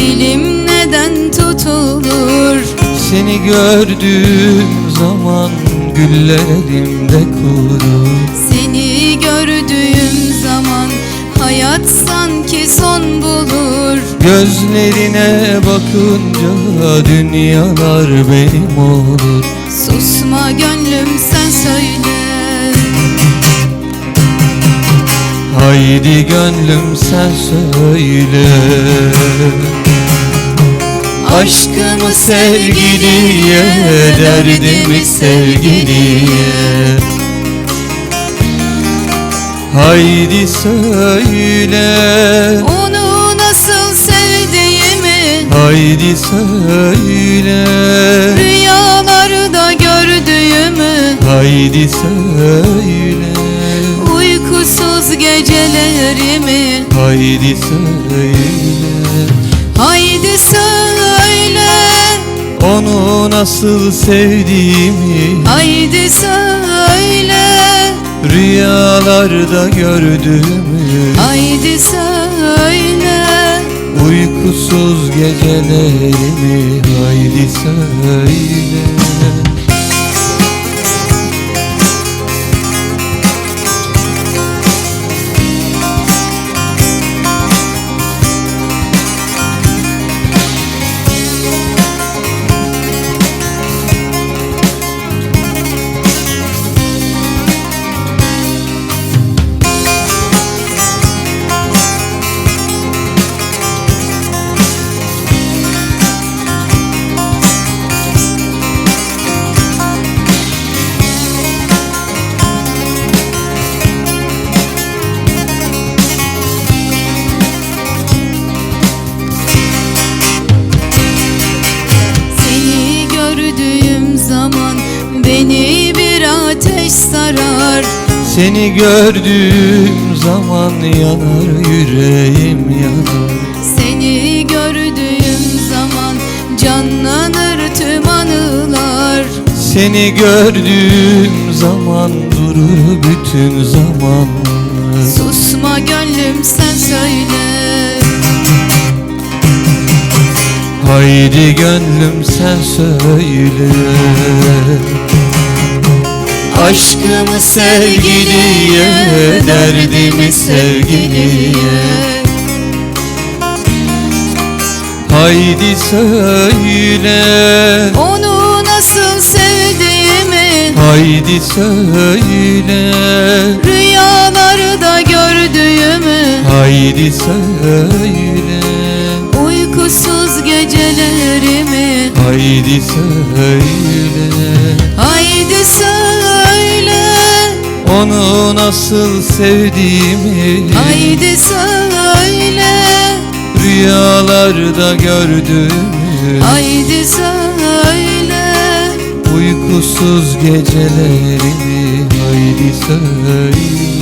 dilim neden tutulur? Seni gördüğüm zaman güller elimde kurur. Seni gördüğüm zaman hayat sanki son bulur. Gözlerine bakınca dünyalar benim olur. Susma gönlüm sen söyle. Haydi gönlüm sen söyle Aşkımı sevgiliye, derdimi sevgiliye. Haydi söyle. Onu nasıl sevdiğimi Haydi söyle. Rüyalarda gördüğümü Haydi söyle. Uykusuz gecelerimi Haydi söyle. Haydi söyle Onu nasıl sevdiğimi Haydi söyle. Rüyalarda gördüğümü Haydi söyle. Uykusuz gecelerimi Haydi söyle sarar Seni gördüğüm zaman yanar yüreğim yanar. Seni gördüğüm zaman Canlanır tüm anılar. Seni gördüğüm zaman durur bütün zaman. Susma gönlüm sen söyle. Haydi gönlüm sen söyle Aşkımı sevgiliye, derdimi sevgiliye. Haydi söyle. Onu nasıl sevdiğimi. Haydi söyle. Rüyalarda gördüğümü. Haydi söyle. Uykusuz gecelerimi. Haydi söyle. Haydi söyle Onu nasıl sevdiğimi Haydi söyle. Rüyalarda gördüğümü Haydi söyle. Uykusuz gecelerimi Haydi söyle